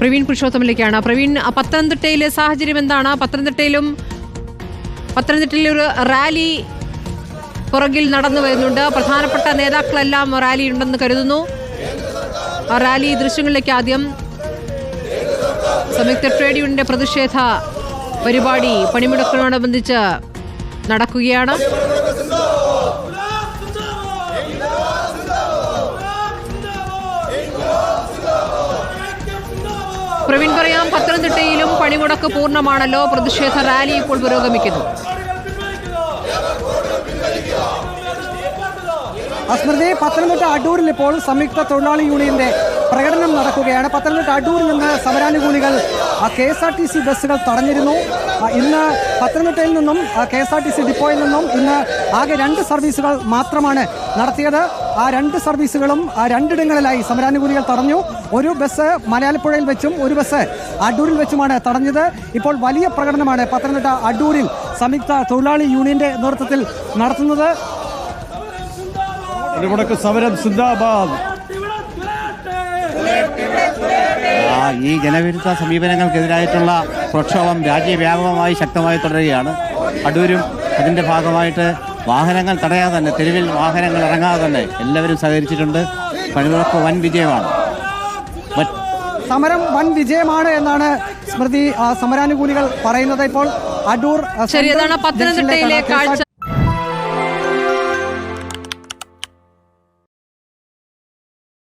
പ്രവീൺ പുരുഷോത്തമിലേക്കാണ് പ്രവീൺ പത്തനംതിട്ടയിലെ സാഹചര്യം എന്താണ്? പത്തനംതിട്ടയിലും പത്തനംതിട്ടയിലെ ഒരു റാലി പുറകിൽ നടന്നു വരുന്നുണ്ട്. പ്രധാനപ്പെട്ട നേതാക്കളെല്ലാം റാലി ഉണ്ടെന്ന് കരുതുന്നു. ആ റാലി ദൃശ്യങ്ങളിലേക്ക് ആദ്യം സംയുക്ത ട്രേഡ് യൂണിയന്റെ പ്രതിഷേധ പരിപാടി പണിമുടക്കിനോടനുബന്ധിച്ച് നടക്കുകയാണ്. പ്രവീൺ പറയാം പത്തനംതിട്ടയിലും പണിമുടക്ക് പൂർണമാണല്ലോ. പ്രതിഷേധ റാലി ഇപ്പോൾ പുരോഗമിക്കുന്നു. അസ്മൃതി പത്തനംതിട്ട അടൂരിൽ ഇപ്പോൾ സംയുക്ത തൊഴിലാളി യൂണിയന്റെ പ്രകടനം നടക്കുകയാണ്. പത്തനംതിട്ട അടൂരിൽ നിന്ന് സമരാനുകൂലികൾ K S R T C ബസ്സുകൾ തടഞ്ഞിരുന്നു. ഇന്ന് പത്തനംതിട്ടയിൽ നിന്നും K S R T C ഡിപ്പോയിൽ നിന്നും ഇന്ന് ആകെ രണ്ട് സർവീസുകൾ മാത്രമാണ് നടത്തിയത്. ആ രണ്ട് സർവീസുകളും രണ്ടിടങ്ങളിലായി സമരാനുകൂലികൾ തടഞ്ഞു. ഒരു ബസ് മലയാളപ്പുഴയിൽ വെച്ചും ഒരു ബസ് അടൂരിൽ വെച്ചുമാണ് തടഞ്ഞത്. ഇപ്പോൾ വലിയ പ്രകടനമാണ് പത്തനംതിട്ട അടൂരിൽ സംയുക്ത തൊഴിലാളി യൂണിയന്റെ നേതൃത്വത്തിൽ നടത്തുന്നത്. സിന്ദാബാദ്. ഈ ജനവിരുദ്ധ സമീപനങ്ങൾക്കെതിരായിട്ടുള്ള പ്രക്ഷോഭം രാജ്യവ്യാപകമായി ശക്തമായി തുടരുകയാണ്. അടൂരും അതിന്റെ ഭാഗമായിട്ട് വാഹനങ്ങൾ തടയാതെ തന്നെ തെരുവിൽ വാഹനങ്ങൾ ഇറങ്ങാതെ തന്നെ എല്ലാവരും സഹകരിച്ചിട്ടുണ്ട്. പണിമുടക്ക് വൻ വിജയമാണ്. സമരം വൻ വിജയമാണ് എന്നാണ് സ്മൃതി സമരാനുകൂലികൾ പറയുന്നത്. ഇപ്പോൾ അടൂർ പത്തനംതിട്ടയിലെ കാഴ്ച.